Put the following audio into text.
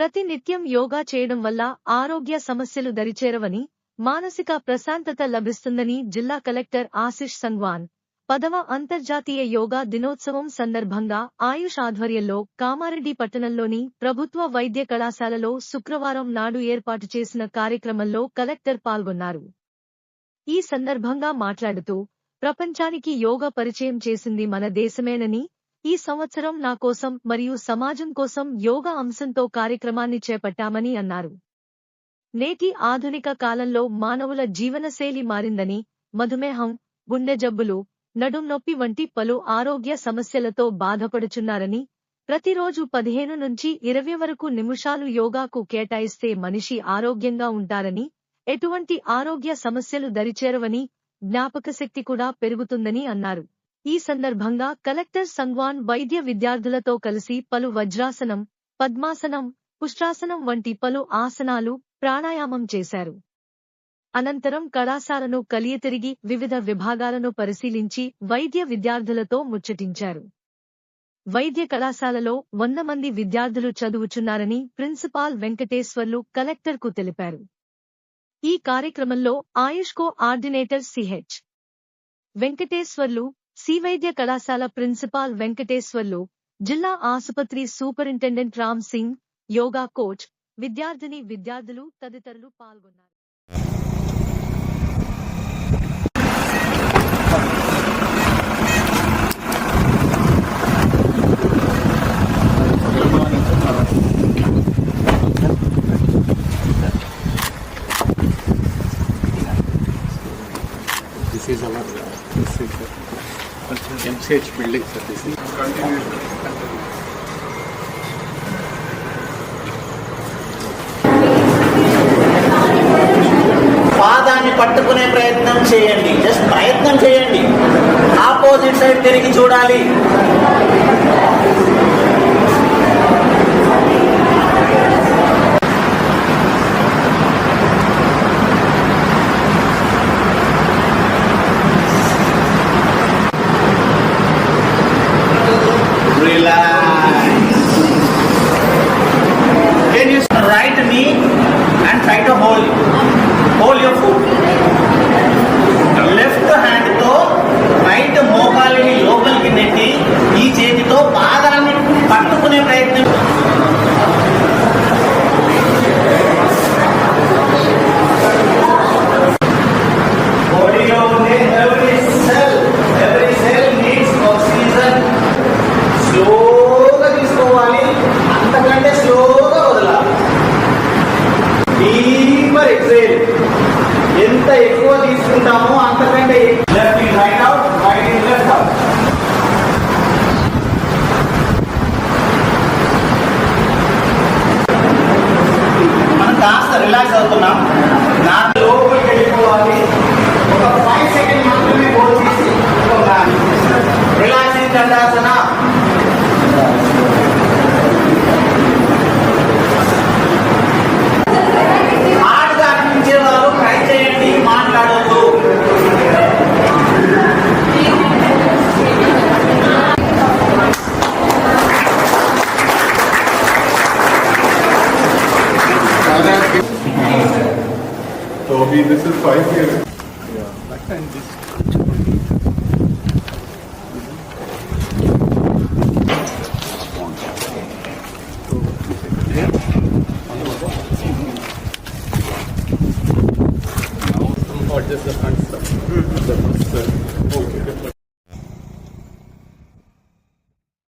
ప్రతి నిత్యం యోగా చేయడం వల్ల ఆరోగ్య సమస్యలు దరిచేరవని మానసిక ప్రశాంతత లభిస్తుందని జిల్లా కలెక్టర్ ఆశిష్ సంగ్వాన్. పదవ అంతర్జాతీయ యోగా దినోత్సవం సందర్భంగా ఆయుష్ ఆధ్వర్యంలో కామారెడ్డి పట్టణంలోని ప్రభుత్వ వైద్య కళాశాలలో శుక్రవారం నాడు ఏర్పాటు చేసిన కార్యక్రమంలో కలెక్టర్ పాల్గొన్నారు. ఈ సందర్భంగా మాట్లాడుతూ ప్రపంచానికి యోగా పరిచయం చేసింది మన దేశమేనని ఈ సంవత్సరం నా కోసం మరియు సమాజం కోసం యోగా అంశంతో కార్యక్రమాన్ని చేపట్టామని అన్నారు. నేటి ఆధునిక కాలంలో మానవుల జీవనశైలి మారిందని మధుమేహం గుండె జబ్బులు నడుం నొప్పి వంటి పలు ఆరోగ్య సమస్యలతో బాధపడుచున్నారని ప్రతిరోజు పదిహేను నుంచి ఇరవై వరకు నిమిషాలు యోగాకు కేటాయిస్తే మనిషి ఆరోగ్యంగా ఉంటారని ఎటువంటి ఆరోగ్య సమస్యలు దరిచేరవని జ్ఞాపకశక్తి కూడా పెరుగుతుందని అన్నారు. ఈ సందర్భంగా కలెక్టర్ సంగ్వాన్ వైద్య విద్యార్థులతో కలిసి పలు వజ్రాసనం పద్మాసనం పుష్టాసనం వంటి పలు ఆసనాలు ప్రాణాయామం చేశారు. అనంతరం కళాశాలను కలియతిరిగి వివిధ విభాగాలను పరిశీలించి వైద్య విద్యార్థులతో ముచ్చటించారు. వైద్య కళాశాలలో వంద మంది విద్యార్థులు చదువుచున్నారని ప్రిన్సిపాల్ వెంకటేశ్వర్లు కలెక్టర్కు తెలిపారు. ఈ కార్యక్రమంలో ఆయుష్కో ఆర్డినేటర్ సిహెచ్ వెంకటేశ్వర్లు సి వైద్య కళాశాల ప్రిన్సిపాల్ వెంకటేశ్వర్లు జిల్లా ఆసుపత్రి సూపరింటెండెంట్ రామ్ సింగ్ యోగా కోచ్ విద్యార్థిని విద్యార్థులు తదితరులు పాల్గొన్నారు. This is our, this is uh, MCH building sir పాదాన్ని పట్టుకునే ప్రయత్నం చేయండి. జస్ట్ ప్రయత్నం చేయండి. ఆపోజిట్ సైడ్ తిరిగి చూడాలి. to me డీపర్ ఎక్సేల్ ఎంత ఎక్కువ తీసుకుంటామో అంతకంటే left in right out right in left out మనం కాస్త రిలాక్స్ అవుతున్నాం నా లోపలికి వెళ్ళిపోవాలి ఒక ఫైవ్ సెకండ్ మాత్రమే హోల్డ్ చేసి relaxing dandasana So we, this is five years. Yeah. And this. Just the front stuff. The first, uh, okay.